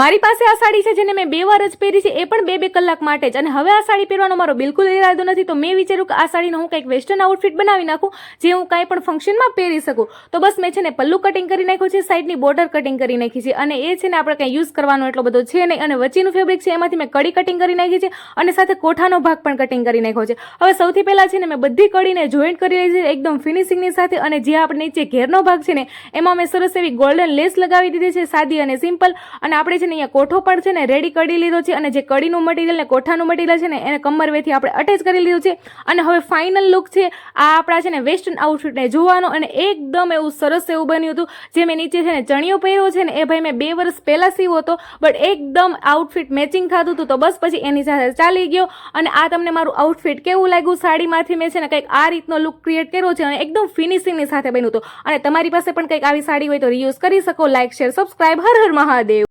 મારી પાસે આ સાડી છે જેને મેં બે વાર જ પહેરી છે, એ પણ બે બે કલાક માટે જ. અને હવે આ સાડી પહેરવાનો મારો બિલકુલ ઈરાદો નથી, તો મેં વિચાર્યું કે આ સાડીનો હું કંઈક વેસ્ટર્ન આઉટફિટ બનાવી નાખું, જે હું કાંઈ પણ ફંક્શનમાં પહેરી શકું. તો બસ મેં છે ને પલ્લુ કટિંગ કરી નાખ્યું છે સાઈડની બોર્ડર કટિંગ કરી નાખી છે. અને એ છે ને આપણે કંઈ યુઝ કરવાનો એટલો બધો છે નહીં, અને વચ્ચેનું ફેબ્રિક છે એમાંથી મેં કડી કટિંગ કરી નાખી છે, અને સાથે કોઠાનો ભાગ પણ કટિંગ કરી નાખ્યો છે. હવે સૌથી પહેલાં છે ને મેં બધી કડીને જોઈન્ટ કરી લીધી છે, એકદમ ફિનિશિંગની સાથે, અને જે આપણે નીચે ઘેરનો ભાગ છે ને, એમાં મેં સરસ એવી ગોલ્ડન લેસ લગાવી દીધી છે, સાદી અને સિમ્પલ અને આપણે છે ને, અહીંયા કોઠો પણ છે ને રેડી કરી લીધો છે અને જે કડીનું મટીરિયલ ને કોઠાનું મટીરિયલ છે ને, એને કમરવેથી આપણે અટેચ કરી લીધું છે. અને હવે ફાઇનલ લુક છે, આ આપણા છે ને વેસ્ટર્ન આઉટફિટને જોવાનો અને એકદમ એવું સરસ એવું બન્યું હતું. જે મેં નીચે છે ને, ચણિયો પહેર્યો છે ને, એ ભાઈ મેં બે વર્ષ પહેલાં સીવો હતો બટ એકદમ આઉટફિટ મેચિંગ થતું હતું. તો બસ પછી એની સાથે ચાલી ગયો અને આ તમને મારું આઉટફિટ કેવું લાગ્યું? સાડીમાંથી મેં છે ને કંઈક આ રીતનો લુક ક્રિએટ કર્યો છે અને એકદમ ફિનિશિંગની સાથે બન્યું હતું. અને તમારી પાસે પણ કંઈક આવી સાડી હોય તો રીયુઝ કરી શકો. Like share subscribe Har Har Mahadev.